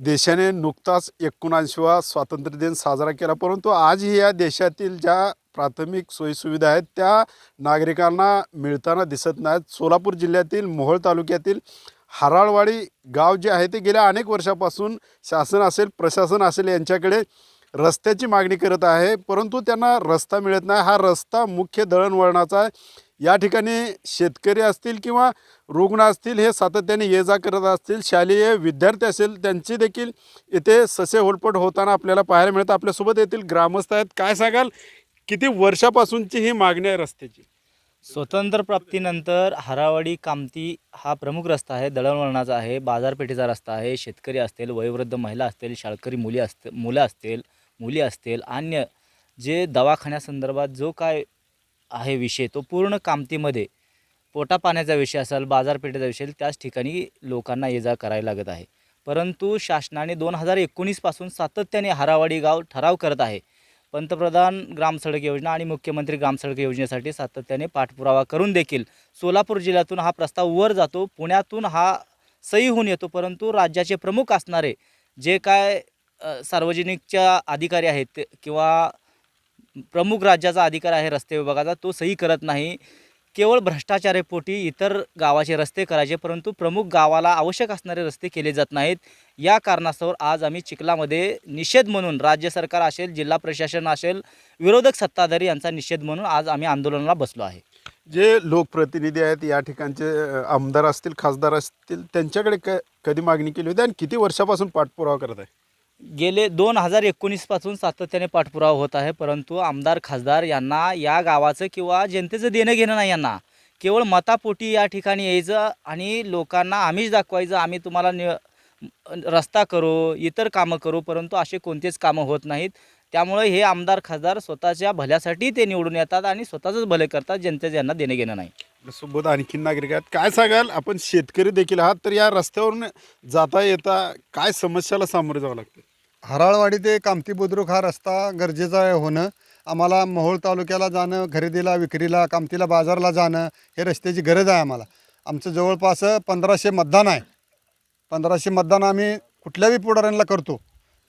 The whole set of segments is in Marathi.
देशाने नुकताच एकोणऐंशीवा स्वातंत्र्य दिन साजरा केला. परंतु आजही या देशातील ज्या प्राथमिक सोयीसुविधा आहेत त्या नागरिकांना मिळताना दिसत नाहीत. सोलापूर जिल्ह्यातील मोहोळ तालुक्यातील हराळवाडी गाव जे आहे ते गेल्या अनेक वर्षापासून शासन असेल प्रशासन असेल यांच्याकडे रस्त्याची मागणी करत आहे. परंतु त्यांना रस्ता मिळत नाही. हा रस्ता मुख्य दळणवळणाचा आहे. या ठिकाणी शेतकरी असतील किंवा रुग्ण असतील हे सातत्याने ये जा करत असतील शालेय विद्यार्थी असेल त्यांची देखील इथे ससे होलपट होताना आपल्याला पाहायला मिळतं. आपल्यासोबत येथील ग्रामस्थ आहेत. काय सांगाल? किती वर्षापासूनची ही मागणी आहे रस्त्याची? स्वतंत्र प्राप्तीनंतर हरावाडी कामती हा प्रमुख रस्ता आहे. दळणवळणाचा आहे बाजारपेठेचा रस्ता आहे. शेतकरी असतील वयोवृद्ध महिला असतील शाळकरी मुली असतील मुलं असतील मुली असतील अन्य जे दवाखान्यासंदर्भात जो काय आहे विषय तो पूर्ण कामतीमध्ये पोटा पाण्याचा विषय असेल बाजारपेठेचा विषय त्याच ठिकाणी लोकांना ये जा करायला लागत आहे. परंतु शासनाने दोन हजार एकोणीसपासून सातत्याने हारावाडी गाव ठराव करत आहे. पंतप्रधान ग्रामसडक योजना आणि मुख्यमंत्री ग्रामसडक योजनेसाठी सातत्याने पाठपुरावा करून देखील सोलापूर जिल्ह्यातून हा प्रस्ताव वर जातो पुण्यातून हा सही होऊन येतो परंतु राज्याचे प्रमुख असणारे जे काय सार्वजनिकच्या अधिकारी आहेत किंवा प्रमुख राज्याचा अधिकार आहे रस्ते विभागाचा तो सही करत नाही. केवळ भ्रष्टाचारापोटी इतर गावाचे रस्ते करायचे परंतु प्रमुख गावाला आवश्यक असणारे रस्ते केले जात नाहीत. या कारणास्तव आज आम्ही चिखलामध्ये निषेध म्हणून राज्य सरकार असेल जिल्हा प्रशासन असेल विरोधक सत्ताधारी यांचा निषेध म्हणून आज आम्ही आंदोलनाला बसलो आहे. जे लोकप्रतिनिधी आहेत या ठिकाणचे आमदार असतील खासदार असतील त्यांच्याकडे क कधी मागणी केली होती आणि किती वर्षापासून पाठपुरावा करत आहे? गेले दोन हजार एकोणीसपासून सातत्याने पाठपुरावा होत आहे परंतु आमदार खासदार यांना या गावाचं किंवा जनतेचं देणं घेणं नाही यांना. केवळ मतापोटी या ठिकाणी यायचं आणि लोकांना आम्हीच दाखवायचं आम्ही तुम्हाला नि रस्ता करू इतर कामं करू परंतु असे कोणतेच कामं होत नाहीत. त्यामुळे हे आमदार खासदार स्वतःच्या भल्यासाठी ते निवडून येतात आणि स्वतःचंच भले करतात जनतेचं यांना देणं घेणं नाही. सोबत आणखीन नागरिक आहेत. काय सांगाल? आपण शेतकरी देखील आहात तर या रस्त्यावरून जाता येता काय समस्याला सामोरे जावं लागतं? हराळवाडी ते कामती बुद्रुक हा रस्ता गरजेचा आहे होणं. आम्हाला मोहोळ तालुक्याला जाणं खरेदीला विक्रीला कामतीला बाजारला जाणं हे रस्त्याची गरज आहे आम्हाला. आमचं जवळपास पंधराशे मतदान आहे. पंधराशे मतदान आम्ही कुठल्याही पुढाऱ्यांना करतो.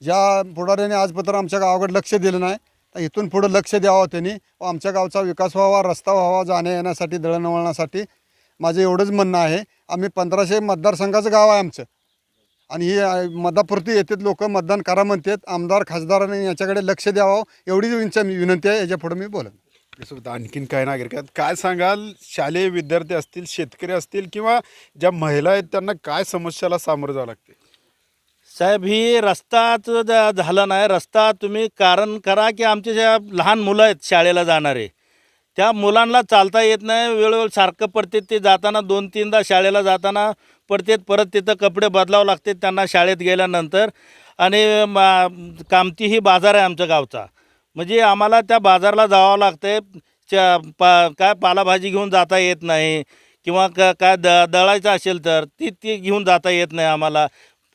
ज्या पुढाऱ्याने आजपत्र आमच्या गावाकडे लक्ष दिलं नाही तर इथून पुढं लक्ष द्यावं त्यांनी व आमच्या गावचा विकास व्हावा रस्ता व्हावा जाण्या येण्यासाठी दळणवळणासाठी. माझं एवढंच म्हणणं आहे. आम्ही पंधराशे मतदारसंघाचं गाव आहे आमचं. आणि ही मतापुरती येतात लोक मतदान करा म्हणतात. आमदार खासदारांनी याच्याकडे लक्ष द्यावं. एवढीच विंच- विनंती आहे. याच्यापुढे मी बोलेन त्यासोबत आणखीन काय नागरिक आहेत काय सांगाल? शालेय विद्यार्थी असतील शेतकरी असतील किंवा ज्या महिला आहेत त्यांना काय समस्याला सामोरं जावं लागते साहेब ही रस्ताच झाला नाही. रस्ता तुम्ही कारण करा की आमचे ज्या लहान मुलं आहेत शाळेला जाणारे त्या मुलांना चालता येत नाही. वेळोवेळ सारखं पडते ते जाताना दोन तीनदा शाळेला जाताना पडतात परत तिथं कपडे बदलावं लागते त्यांना शाळेत गेल्यानंतर. आणि मा कामती ही बाजार आहे आमच्या गावचा. म्हणजे आम्हाला त्या बाजारला जावं लागतं च्या पा काय पालाभाजी घेऊन जाता येत नाही किंवा क काय द दळायचं असेल तर ती ती घेऊन जाता येत नाही आम्हाला.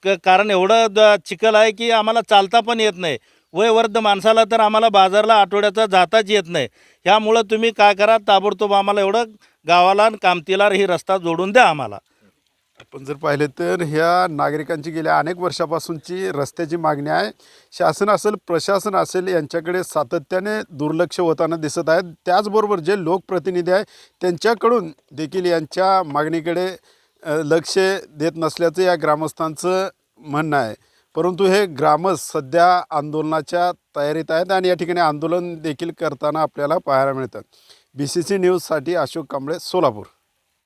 क कारण एवढं द चिखल आहे की आम्हाला चालता पण येत नाही. वयवर्ध माणसाला तर आम्हाला बाजारला आठवड्याचा जाताच येत नाही. ह्यामुळं तुम्ही काय करा ताबडतोब आम्हाला एवढं गावाला आणि कामतीला ही रस्ता जोडून द्या आम्हाला. आपण जर पाहिले तर ह्या नागरिकांची गेल्या अनेक वर्षापासूनची रस्त्याची मागणी आहे. शासन असेल प्रशासन असेल यांच्याकडे सातत्याने दुर्लक्ष होताना दिसत आहेत त्याचबरोबर जे लोकप्रतिनिधी आहे त्यांच्याकडून देखील यांच्या मागणीकडे लक्ष देत नसल्याचं या ग्रामस्थांचं म्हणणं आहे. परंतु हे ग्रामस्थ सध्या आंदोलनाच्या तयारीत आहेत आणि या ठिकाणी आंदोलन देखील करताना आपल्याला पाहायला मिळतात बी सी सी न्यूजसाठी अशोक कांबळे सोलापूर.